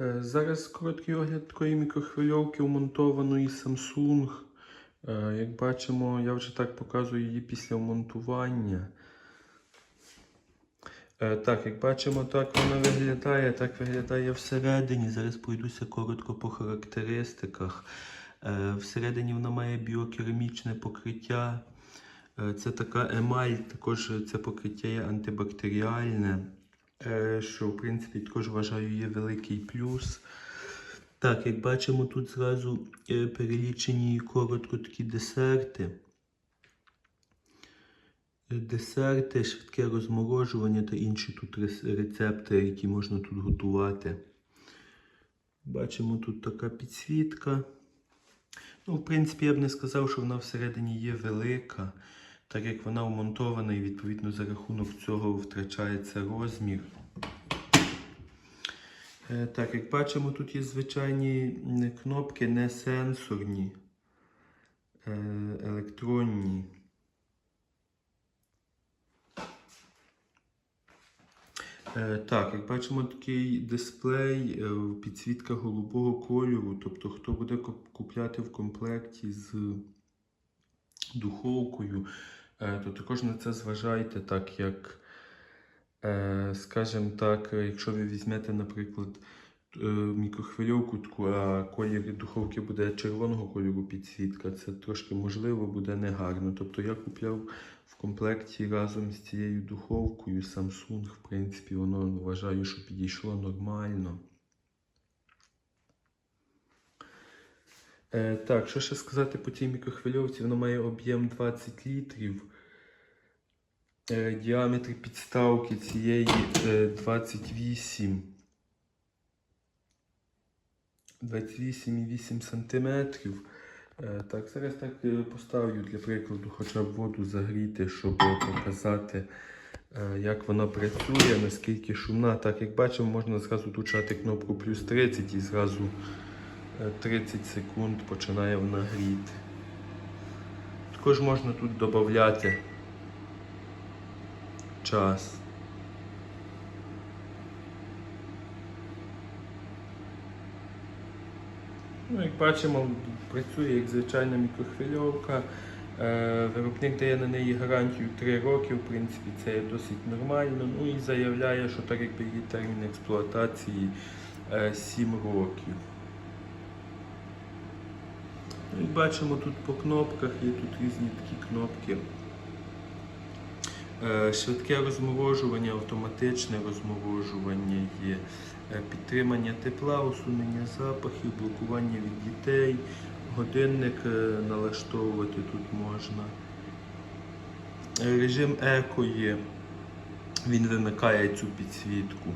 Зараз короткий огляд такої мікрохвильовки вмонтованої Samsung. Е, Як бачимо, я вже так показую її після вмонтування. Е, Так, як бачимо, так вона виглядає, так виглядає всередині. Зараз пройдуся коротко по характеристиках. Е, Всередині вона має біокерамічне покриття. Е, Це така емаль, також це покриття є антибактеріальне, е, що в принципі також вважаю є великий плюс. Так, як бачимо, тут зразу е, перелічені коротко такі десерти. Е, Десерти, швидке розморожування та інші тут рецепти, які можна тут готувати. Бачимо тут така підсвітка. Ну, в принципі, я б не сказав, що вона всередині є велика, так як вона вмонтована і відповідно за рахунок цього втрачається розмір. Е, Так, як бачимо, тут є звичайні кнопки не сенсорні, е, електронні. Е, Так, як бачимо, такий дисплей, підсвітка голубого кольору. Тобто, хто буде купляти в комплекті з духовкою, то також на це зважайте, так як, е, скажімо так, е, якщо ви візьмете, наприклад, е, мікрохвильовку, таку, а колір духовки буде червоного кольору підсвітка, це трошки можливо буде негарно. Тобто я купляв в комплекті разом з цією духовкою Samsung, в принципі, воно вважаю, що підійшло нормально. Так, що ще сказати по цій мікрохвильовці? Вона має об'єм 20 літрів. Е, діаметр підставки цієї е, 28. 28,8 сантиметрів. Е, Так, зараз так е, поставлю для прикладу хоча б воду загріти, щоб показати, е, як вона працює, наскільки шумна. Так, як бачимо, можна зразу включати кнопку плюс 30 і зразу е, 30 секунд починає вона гріти. Також можна тут додати час. Ну, як бачимо, працює як звичайна мікрохвильовка. Е, Виробник дає на неї гарантію 3 роки, в принципі, це є досить нормально. Ну і заявляє, що так якби її термін експлуатації е, 7 років. Ну, Як бачимо, тут по кнопках є тут різні такі кнопки. Е, Швидке розморожування, автоматичне розморожування є, е, підтримання тепла, усунення запахів, блокування від дітей, годинник е, налаштовувати тут можна. Режим еко є, він вимикає цю підсвітку.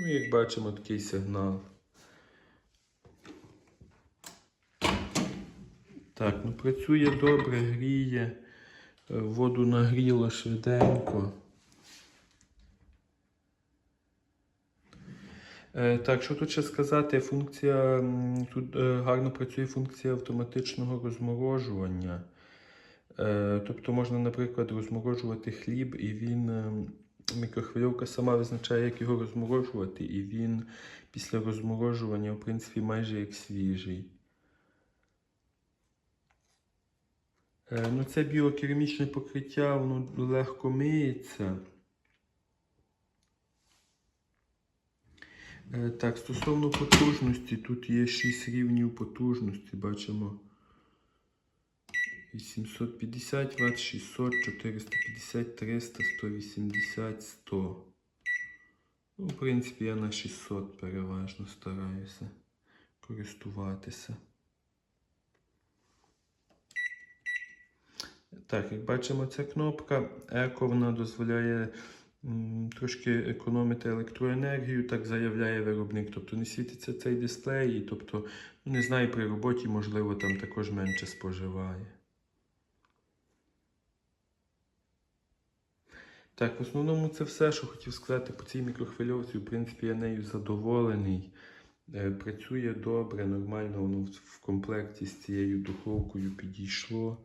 Ну, як бачимо, такий сигнал. Так, ну працює добре, гріє. Е, Воду нагріло швиденько. Е, Так, що тут ще сказати? Функція, тут е, гарно працює функція автоматичного розморожування. Тобто можна, наприклад, розморожувати хліб, і він, е, мікрохвильовка сама визначає, як його розморожувати, і він після розморожування, в принципі, майже як свіжий. Е, Ну, це біокерамічне покриття, воно легко миється. Е, Так, стосовно потужності, тут є 6 рівнів потужності, бачимо. 850 Вт, 600, 450, 300, 180, 100. Ну, в принципі, я на 600 переважно стараюся користуватися. Так, як бачимо, ця кнопка Еко вона дозволяє трошки економити електроенергію, так заявляє виробник. Тобто не світиться цей дисплей, і, тобто, ну, не знаю, при роботі, можливо, там також менше споживає. Так, в основному це все, що хотів сказати по цій мікрохвильовці. В принципі, я нею задоволений. Е, Працює добре, нормально, воно в- в комплекті з цією духовкою підійшло.